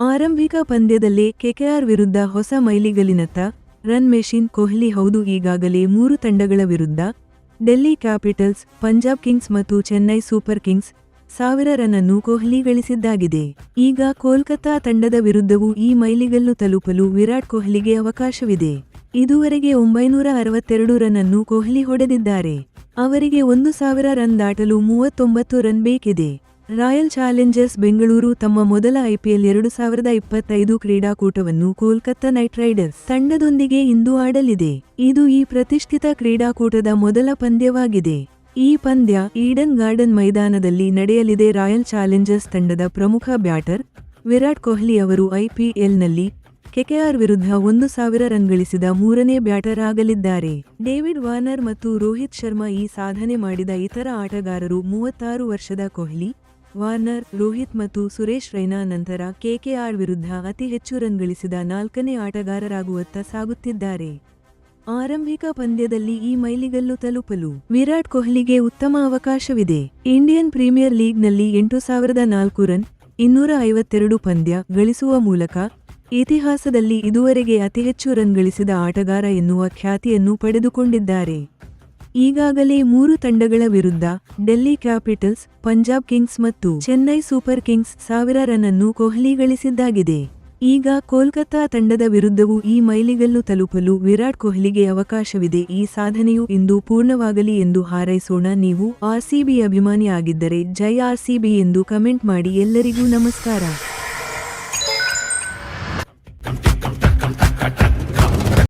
ಆರಂಭಿಕ ಪಂದ್ಯದಲ್ಲೇ ಕೆಕೆಆರ್ ವಿರುದ್ಧ ಹೊಸ ಮೈಲಿಗಲಿನತ್ತ ರನ್ ಮೆಷಿನ್ ಕೊಹ್ಲಿ ಹೌದು ಈಗಾಗಲೇ ಮೂರು ತಂಡಗಳ ವಿರುದ್ಧ. ಡೆಲ್ಲಿ ಕ್ಯಾಪಿಟಲ್ಸ್, ಪಂಜಾಬ್ ಕಿಂಗ್ಸ್ ಮತ್ತು ಚೆನ್ನೈ ಸೂಪರ್ ಕಿಂಗ್ಸ್ ಸಾವಿರ ರನ್ ಅನ್ನು ಕೊಹ್ಲಿ ಗಳಿಸಿದ್ದಾಗಿದೆ. ಈಗ ಕೋಲ್ಕತಾ ತಂಡದ ವಿರುದ್ಧವೂ ಈ ಮೈಲಿಗಲ್ಲು ತಲುಪಲು ವಿರಾಟ್ ಕೊಹ್ಲಿಗೆ ಅವಕಾಶವಿದೆ. ಇದುವರೆಗೆ ಒಂಬೈನೂರ ಅರವತ್ತೆರಡು ರನ್ ಅನ್ನು ಕೊಹ್ಲಿ ಹೊಡೆದಿದ್ದಾರೆ. ಅವರಿಗೆ ಒಂದು ಸಾವಿರ ರನ್ ದಾಟಲು ಮೂವತ್ತೊಂಬತ್ತು ರನ್ ಬೇಕಿದೆ. ರಾಯಲ್ ಚಾಲೆಂಜರ್ಸ್ ಬೆಂಗಳೂರು ತಮ್ಮ ಮೊದಲ ಐಪಿಎಲ್ ಎರಡು ಸಾವಿರದ ಇಪ್ಪತ್ತೈದು ಕ್ರೀಡಾಕೂಟವನ್ನು ಕೋಲ್ಕತ್ತಾ ನೈಟ್ ರೈಡರ್ಸ್ ತಂಡದೊಂದಿಗೆ ಇಂದು ಆಡಲಿದೆ. ಇದು ಈ ಪ್ರತಿಷ್ಠಿತ ಕ್ರೀಡಾಕೂಟದ ಮೊದಲ ಪಂದ್ಯವಾಗಿದೆ. ಈ ಪಂದ್ಯ ಈಡನ್ ಗಾರ್ಡನ್ ಮೈದಾನದಲ್ಲಿ ನಡೆಯಲಿದೆ. ರಾಯಲ್ ಚಾಲೆಂಜರ್ಸ್ ತಂಡದ ಪ್ರಮುಖ ಬ್ಯಾಟರ್ ವಿರಾಟ್ ಕೊಹ್ಲಿ ಅವರು ಐಪಿಎಲ್ನಲ್ಲಿ ಕೆಕೆಆರ್ ವಿರುದ್ಧ ಒಂದು ಸಾವಿರ ರನ್ ಗಳಿಸಿದ ಮೂರನೇ ಬ್ಯಾಟರ್ ಆಗಲಿದ್ದಾರೆ. ಡೇವಿಡ್ ವಾರ್ನರ್ ಮತ್ತು ರೋಹಿತ್ ಶರ್ಮಾ ಈ ಸಾಧನೆ ಮಾಡಿದ ಇತರ ಆಟಗಾರರು ಮೂವತ್ತಾರು ವರ್ಷದ ಕೊಹ್ಲಿ ವಾರ್ನರ್, ರೋಹಿತ್ ಮತ್ತು ಸುರೇಶ್ ರೈನಾ ನಂತರ ಕೆಕೆಆರ್ ವಿರುದ್ಧ ಅತಿ ಹೆಚ್ಚು ರನ್ ಗಳಿಸಿದ ನಾಲ್ಕನೇ ಆಟಗಾರರಾಗುವತ್ತ ಸಾಗುತ್ತಿದ್ದಾರೆ. ಆರಂಭಿಕ ಪಂದ್ಯದಲ್ಲಿ ಈ ಮೈಲಿಗಲ್ಲು ತಲುಪಲು ವಿರಾಟ್ ಕೊಹ್ಲಿಗೆ ಉತ್ತಮ ಅವಕಾಶವಿದೆ. ಇಂಡಿಯನ್ ಪ್ರೀಮಿಯರ್ ಲೀಗ್ನಲ್ಲಿ ಎಂಟು ಸಾವಿರದ ನಾಲ್ಕು ರನ್, ಇನ್ನೂರ ಐವತ್ತೆರಡು ಪಂದ್ಯ ಗಳಿಸುವ ಮೂಲಕ ಇತಿಹಾಸದಲ್ಲಿ ಇದುವರೆಗೆ ಅತಿ ಹೆಚ್ಚು ರನ್ ಗಳಿಸಿದ ಆಟಗಾರ ಎನ್ನುವ ಖ್ಯಾತಿಯನ್ನು ಪಡೆದುಕೊಂಡಿದ್ದಾರೆ. ಈಗಾಗಲೇ ಮೂರು ತಂಡಗಳ ವಿರುದ್ಧ ಡೆಲ್ಲಿ ಕ್ಯಾಪಿಟಲ್ಸ್, ಪಂಜಾಬ್ ಕಿಂಗ್ಸ್ ಮತ್ತು ಚೆನ್ನೈ ಸೂಪರ್ ಕಿಂಗ್ಸ್ ಸಾವಿರ ರನ್ ಅನ್ನು ಕೊಹ್ಲಿ ಗಳಿಸಿದ್ದಾಗಿದೆ. ಈಗ ಕೋಲ್ಕತ್ತಾ ತಂಡದ ವಿರುದ್ಧವೂ ಈ ಮೈಲಿಗಲ್ಲು ತಲುಪಲು ವಿರಾಟ್ ಕೊಹ್ಲಿಗೆ ಅವಕಾಶವಿದೆ. ಈ ಸಾಧನೆಯು ಇಂದು ಪೂರ್ಣವಾಗಲಿ ಎಂದು ಹಾರೈಸೋಣ. ನೀವು ಆರ್ಸಿಬಿ ಅಭಿಮಾನಿ ಆಗಿದ್ದರೆ ಜೈ ಆರ್ಸಿಬಿ ಎಂದು ಕಮೆಂಟ್ ಮಾಡಿ ಎಲ್ಲರಿಗೂ ನಮಸ್ಕಾರ.